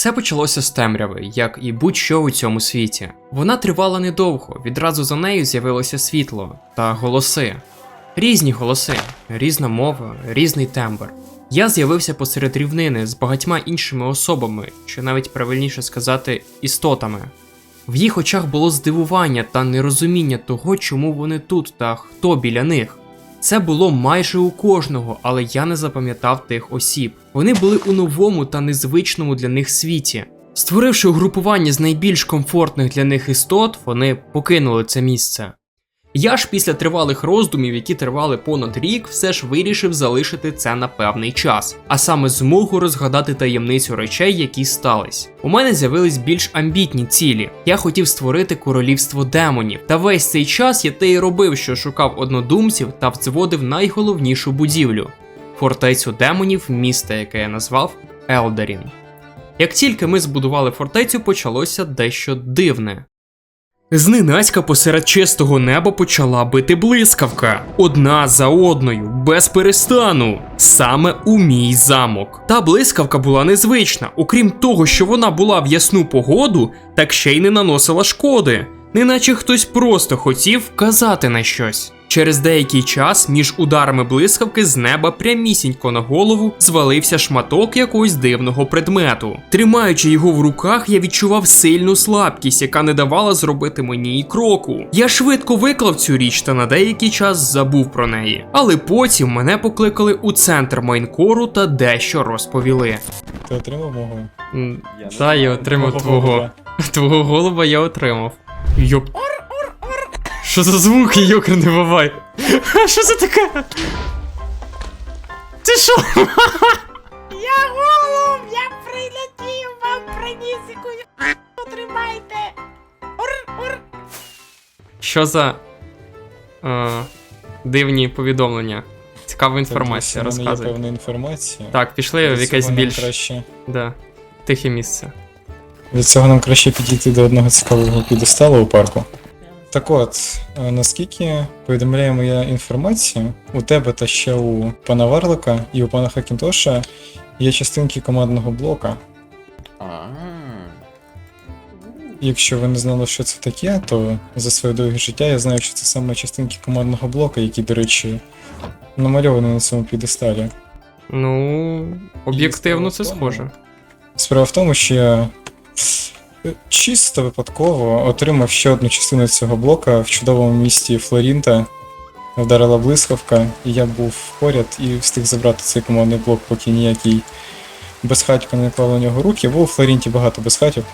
Все почалося з темряви, як і будь-що у цьому світі. Вона тривала недовго, відразу за нею з'явилося світло та голоси. Різні голоси, різна мова, різний тембр. Я з'явився посеред рівнини з багатьма іншими особами, чи навіть правильніше сказати, істотами. В їх очах було здивування та нерозуміння того, чому вони тут та хто біля них. Це було майже у кожного, але я не запам'ятав тих осіб. Вони були у новому та незвичному для них світі. Створивши угрупування з найбільш комфортних для них істот, вони покинули це місце. Я ж після тривалих роздумів, які тривали понад рік, все ж вирішив залишити це на певний час, а саме змогу розгадати таємницю речей, які стались. У мене з'явились більш амбітні цілі. Я хотів створити королівство демонів. Та весь цей час я те й робив, що шукав однодумців та взводив найголовнішу будівлю фортецю демонів, міста, яке я назвав Елдарін. Як тільки ми збудували фортецю, почалося дещо дивне. Зненацька посеред чистого неба почала бити блискавка. Одна за одною, без перестану. Саме у мій замок. Та блискавка була незвична, окрім того, що вона була в ясну погоду, так ще й не наносила шкоди. Неначе хтось просто хотів вказати на щось. Через деякий час між ударами блискавки з неба прямісінько на голову звалився шматок якогось дивного предмету. Тримаючи його в руках, я відчував сильну слабкість, яка не давала зробити мені і кроку. Я швидко виклав цю річ та на деякий час забув про неї. Але потім мене покликали у центр майнкору та дещо розповіли. Ти отримав мого? Та я отримав твого. Твого голуба я отримав. Йоп. Що за звуки, йокр не бувай? Що це таке? Ти що? Я голуб, я прилетів, вам приніс якусь Тримайте. Ур, ур. Що за е, дивні повідомлення? Цікава інформація, розказуй. Є певна інформація. Так, пішли в якесь більш краще, да, тихе місце. від цього нам краще підійти до одного цікавого підесталу у парку. Так от, е, наскільки повідомляє моя інформація, у тебе та ще у пана Варлика і у пана Хакінтоша є частинки командного блока. Якщо ви не знали, що це таке, то за своє довге життя я знаю, що це саме частинки командного блока, які, до речі, намальовані на цьому підесталі. Ну, об'єктивно це схоже. Справа в тому, що я чисто випадково отримав ще одну частину цього блока в чудовому місті Флорінта. Вдарила блискавка, і я був поряд і встиг забрати цей командний блок, поки ніякий безхатько не клав на нього руки, бо у Флорінті багато безхатьок.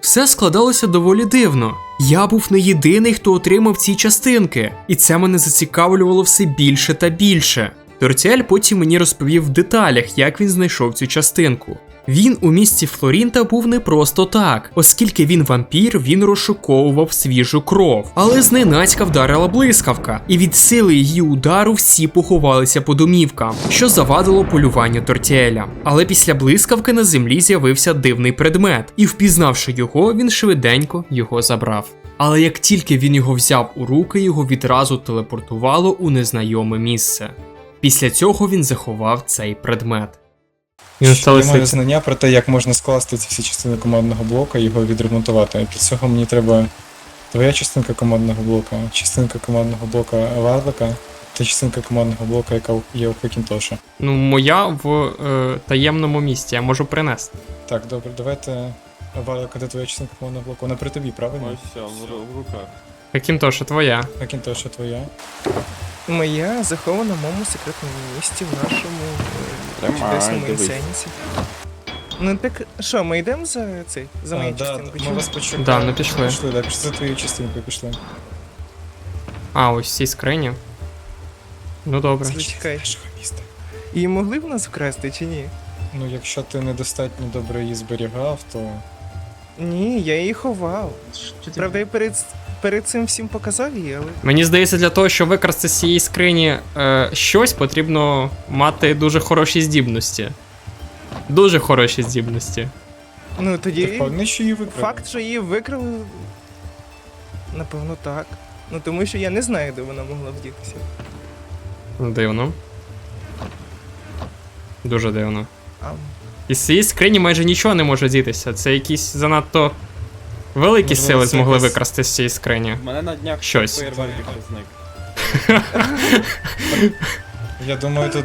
Все складалося доволі дивно. Я був не єдиний, хто отримав ці частинки, і це мене зацікавлювало все більше та більше. Тортіель потім мені розповів в деталях, як він знайшов цю частинку. Він у місті Флорінта був не просто так, оскільки він вампір, він розшуковував свіжу кров. Але зненацька вдарила блискавка, і від сили її удару всі поховалися по домівкам, що завадило полюванню Тортіеля. Але після блискавки на землі з'явився дивний предмет, і впізнавши його, він швиденько його забрав. Але як тільки він його взяв у руки, його відразу телепортувало у незнайоме місце. Після цього він заховав цей предмет. Я маю знання про те, як можна скласти ці всі частини командного блока і його відремонтувати. Для цього мені треба твоя частинка командного блока, частинка командного блока Варлика та частинка командного блока, яка є у Хакінтоша. Ну, моя в е, таємному місці, я можу принести. Так, добре, давайте. Варлика, де твоя частинка командного блоку? Вона при тобі, правильно? ось все, в, в руках. Яким твоя? Хакінтоша твоя. Моя захована в моєму секретному місці в нашому е, чудесному дивись. Ну так що, ми йдемо за цей? За мою частинку? ми вас почекаємо. Да, ну пішли. Пішли, да, пішли за твоєю частинкою пішли. А, ось ці скрині. Ну добре. Це чекай. Нашого міста. Її могли в нас вкрасти чи ні? Ну, якщо ти недостатньо добре її зберігав, то. Ні, я її ховав. Правда, я перед, перед цим всім показав її, але. Мені здається, для того, щоб викрасти з цієї скрині е, щось, потрібно мати дуже хороші здібності. Дуже хороші здібності. Ну Ти тоді. впевнений, що її викрав? Факт, що її викрали. Напевно, так. Ну тому що я не знаю, де вона могла вдітися. Дивно. Дуже дивно. А Із цієї скрині майже нічого не може дітися. Це якісь занадто великі Можливо, сили змогли викрасти з цієї скрині. У мене на днях Щось. фейерверк зник. Я думаю, тут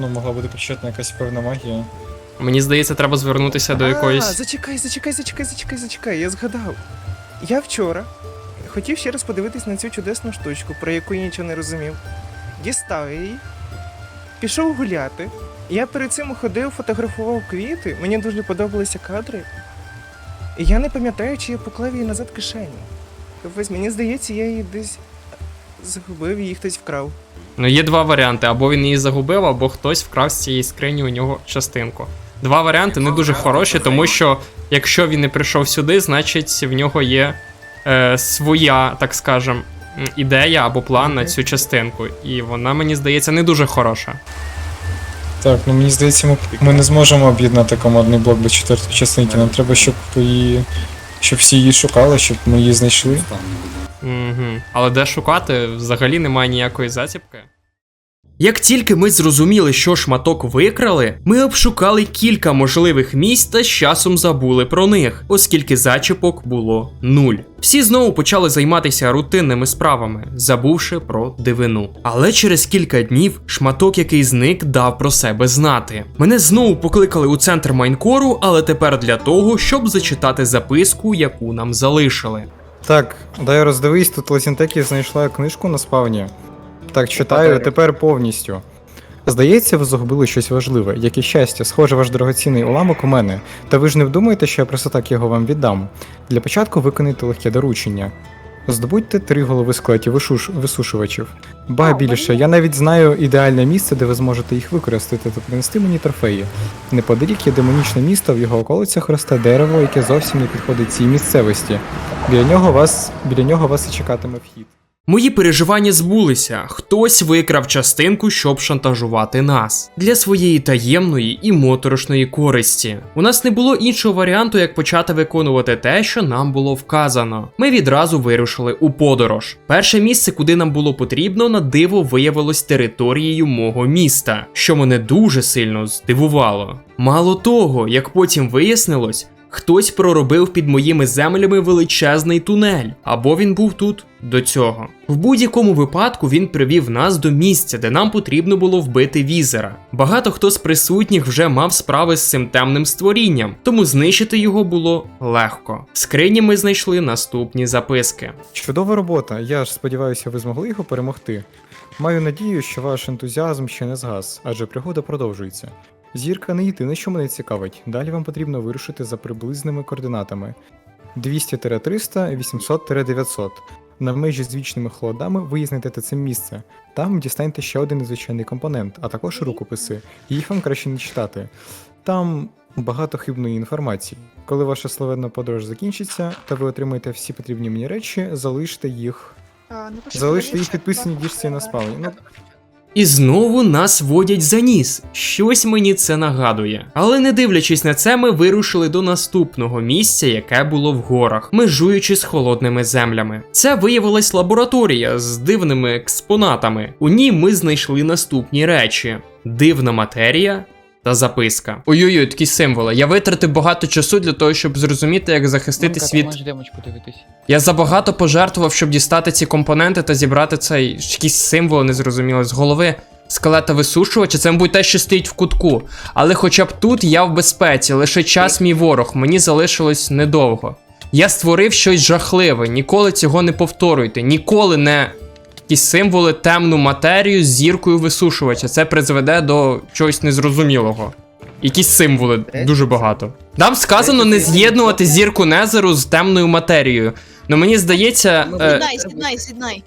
ну, могла бути причетна якась певна магія. Мені здається, треба звернутися до А, якоїсь. зачекай, зачекай, зачекай, зачекай, зачекай, я згадав. Я вчора хотів ще раз подивитись на цю чудесну штучку, про яку я нічого не розумів. Дістав її, пішов гуляти. Я перед цим ходив, фотографував квіти, мені дуже подобалися кадри. І я не пам'ятаю, чи я поклав її назад в кишені. Ось мені здається, я її десь загубив, її хтось вкрав. Ну, є два варіанти: або він її загубив, або хтось вкрав з цієї скрині у нього частинку. Два варіанти не дуже хороші, тому що якщо він не прийшов сюди, значить в нього є е, своя, так скажем, ідея або план на цю частинку. І вона, мені здається, не дуже хороша. Так, ну мені здається, ми, ми не зможемо об'єднати командний блок до четвертої частинки. Нам треба, щоб її. Щоб всі її шукали, щоб ми її знайшли. Угу. Але де шукати, взагалі немає ніякої заціпки. Як тільки ми зрозуміли, що шматок викрали, ми обшукали кілька можливих місць та з часом забули про них, оскільки зачіпок було нуль. Всі знову почали займатися рутинними справами, забувши про дивину. Але через кілька днів шматок, який зник, дав про себе знати. Мене знову покликали у центр майнкору, але тепер для того, щоб зачитати записку, яку нам залишили. Так, дай роздивись, тут Лазінтекі знайшла книжку на спавні. Так, читаю тепер повністю. Здається, ви загубили щось важливе, яке щастя, схоже, ваш дорогоцінний уламок у мене. Та ви ж не вдумаєте, що я просто так його вам віддам. Для початку виконайте легке доручення. Здобудьте три голови скелетів вишуш... висушувачів. Ба більше, я навіть знаю ідеальне місце, де ви зможете їх використати та принести мені трофеї. Неподалік є демонічне місто, в його околицях росте дерево, яке зовсім не підходить цій місцевості. Біля нього вас, біля нього вас і чекатиме вхід. Мої переживання збулися. Хтось викрав частинку, щоб шантажувати нас для своєї таємної і моторошної користі. У нас не було іншого варіанту, як почати виконувати те, що нам було вказано. Ми відразу вирушили у подорож. Перше місце, куди нам було потрібно, на диво виявилось територією мого міста, що мене дуже сильно здивувало. Мало того, як потім вияснилось. Хтось проробив під моїми землями величезний тунель, або він був тут до цього. В будь-якому випадку він привів нас до місця, де нам потрібно було вбити візера. Багато хто з присутніх вже мав справи з цим темним створінням, тому знищити його було легко. В скрині ми знайшли наступні записки. Чудова робота. Я ж сподіваюся, ви змогли його перемогти. Маю надію, що ваш ентузіазм ще не згас, адже пригода продовжується. Зірка не єдине, що мене цікавить. Далі вам потрібно вирушити за приблизними координатами 200-300, 800-900. На межі з вічними холодами ви знайдете це місце. Там дістаньте ще один незвичайний компонент, а також рукописи. Їх вам краще не читати. Там багато хибної інформації. Коли ваша славетна подорож закінчиться, та ви отримаєте всі потрібні мені речі, залиште їх. Залиште їх підписані діжці на спавні. Ну, І знову нас водять за ніс. Щось мені це нагадує. Але не дивлячись на це, ми вирушили до наступного місця, яке було в горах, межуючи з холодними землями. Це виявилась лабораторія з дивними експонатами. У ній ми знайшли наступні речі: дивна матерія. Та записка. Ой-ой-ой, такі символи. Я витратив багато часу для того, щоб зрозуміти, як захистити Ромка, світ я забагато пожертвував, щоб дістати ці компоненти та зібрати цей якийсь символ незрозумілий з голови скелета висушувача. Це, мабуть, те, що стоїть в кутку. Але хоча б тут я в безпеці, лише час мій ворог, мені залишилось недовго. Я створив щось жахливе, ніколи цього не повторюйте, ніколи не якісь символи темну матерію з зіркою висушувача. Це призведе до чогось незрозумілого. Якісь символи дуже багато. Нам сказано не з'єднувати зірку Незеру з темною матерією. Ну мені здається. Е, Сіднай, сіднай, сіднай.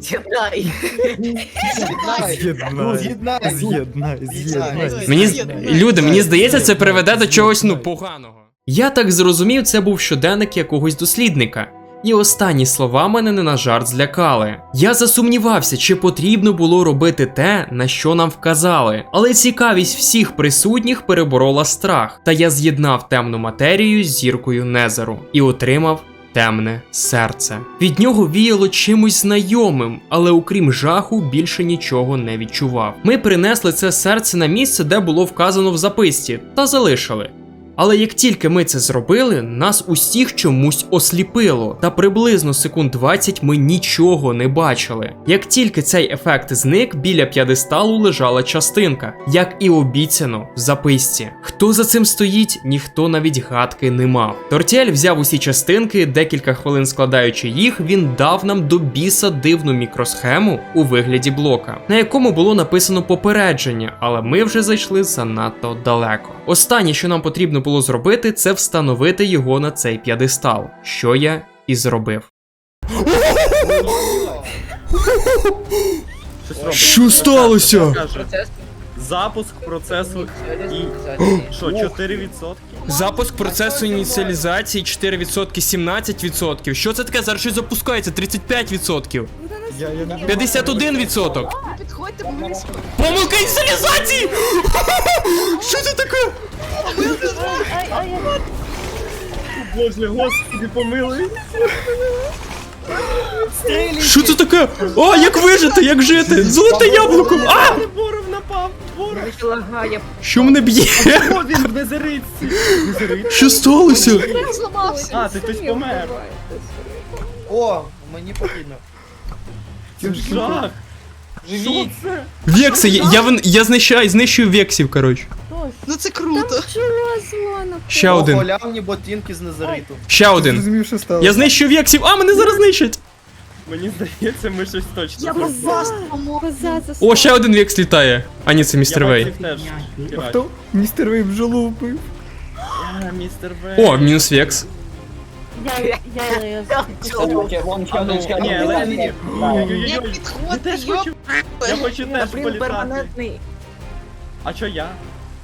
Сіднай. З'єднай, з'єднай. з'єднай, з'єднай. Мені з- люди, мені здається, це приведе до чогось ну поганого. Я так зрозумів, це був щоденник якогось дослідника. І останні слова мене не на жарт злякали. Я засумнівався, чи потрібно було робити те, на що нам вказали. Але цікавість всіх присутніх переборола страх, та я з'єднав темну матерію з зіркою Незеру і отримав темне серце. Від нього віяло чимось знайомим, але окрім жаху, більше нічого не відчував. Ми принесли це серце на місце, де було вказано в записці, та залишили. Але як тільки ми це зробили, нас усіх чомусь осліпило, та приблизно секунд 20 ми нічого не бачили. Як тільки цей ефект зник, біля п'ядесталу лежала частинка, як і обіцяно в записці. Хто за цим стоїть, ніхто навіть гадки не мав. Тортєль взяв усі частинки, декілька хвилин складаючи їх, він дав нам до біса дивну мікросхему у вигляді блока, на якому було написано попередження, але ми вже зайшли занадто далеко. Останнє, що нам потрібно було зробити, це встановити його на цей п'ядестал, що я і зробив. Що сталося? Запуск процесу і. Що, 4%? Запуск процесу ініціалізації 4%, 17%. Що це таке? Зараз щось запускається 35%. Я, я 51%. Підходьте. Помилка ініціалізації! Що це таке? Боже, господи, помилуй. Що це таке? А, як вижити, як жити? Золоте яблуко! А! Ворог напав. Лагає. Що мене б'є? О, він в? Що сталося? А, ти хтось помер. О, мені потрібно. Це жах. Векси, я, я, я знищаю, знищую вексів, коротше. Ну це круто. Ще один. Голявні ботинки з незериту. Ще один. Я знищую вексів, а мене зараз знищать. Мені здається, ми щось точно. Я зробили. вас помогу. О, ще один векс літає. А ні, це містер Вей. бачив теж. Хто? Містер Вей бджолу вбив. А, містер Вей. О, мінус векс. А ну, Ні, але ні. Ой-ой-ой. Я йоп. Я хочу теж політати. А чо я?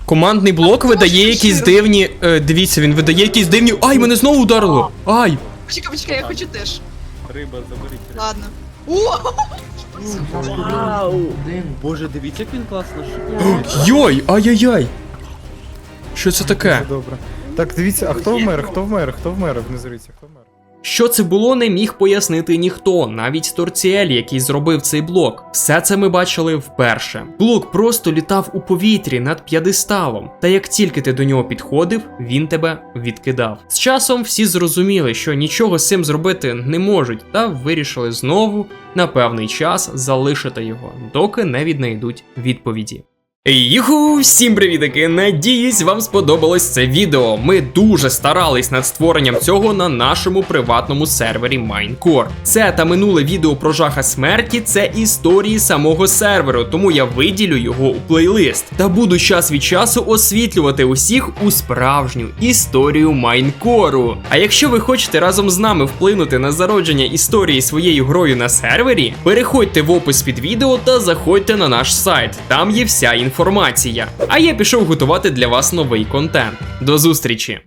Командний блок видає якісь дивні. Е, дивіться, він видає якісь дивні. Ай, мене знову ударило! Ай! Почекай, почекай, я хочу теж. Риба, заберіть. Ладно. О! Вау! Боже, дивіться, як він класно шукає. Йой! Ай-яй-яй! Що це таке? Добре. Так, дивіться, а хто вмер? Хто вмер? Хто вмер в незериті? Хто вмер? Що це було, не міг пояснити ніхто, навіть Торціель, який зробив цей блок. Все це ми бачили вперше. Блок просто літав у повітрі над п'ядесталом, та як тільки ти до нього підходив, він тебе відкидав. З часом всі зрозуміли, що нічого з цим зробити не можуть, та вирішили знову на певний час залишити його, доки не віднайдуть відповіді. Юху, всім привітики! Надіюсь, вам сподобалось це відео. Ми дуже старались над створенням цього на нашому приватному сервері Майнкор. Це та минуле відео про жаха смерті це історії самого серверу, тому я виділю його у плейлист. Та буду час від часу освітлювати усіх у справжню історію Майнкору. А якщо ви хочете разом з нами вплинути на зародження історії своєю грою на сервері, переходьте в опис під відео та заходьте на наш сайт. Там є вся інформація. А я пішов готувати для вас новий контент. До зустрічі!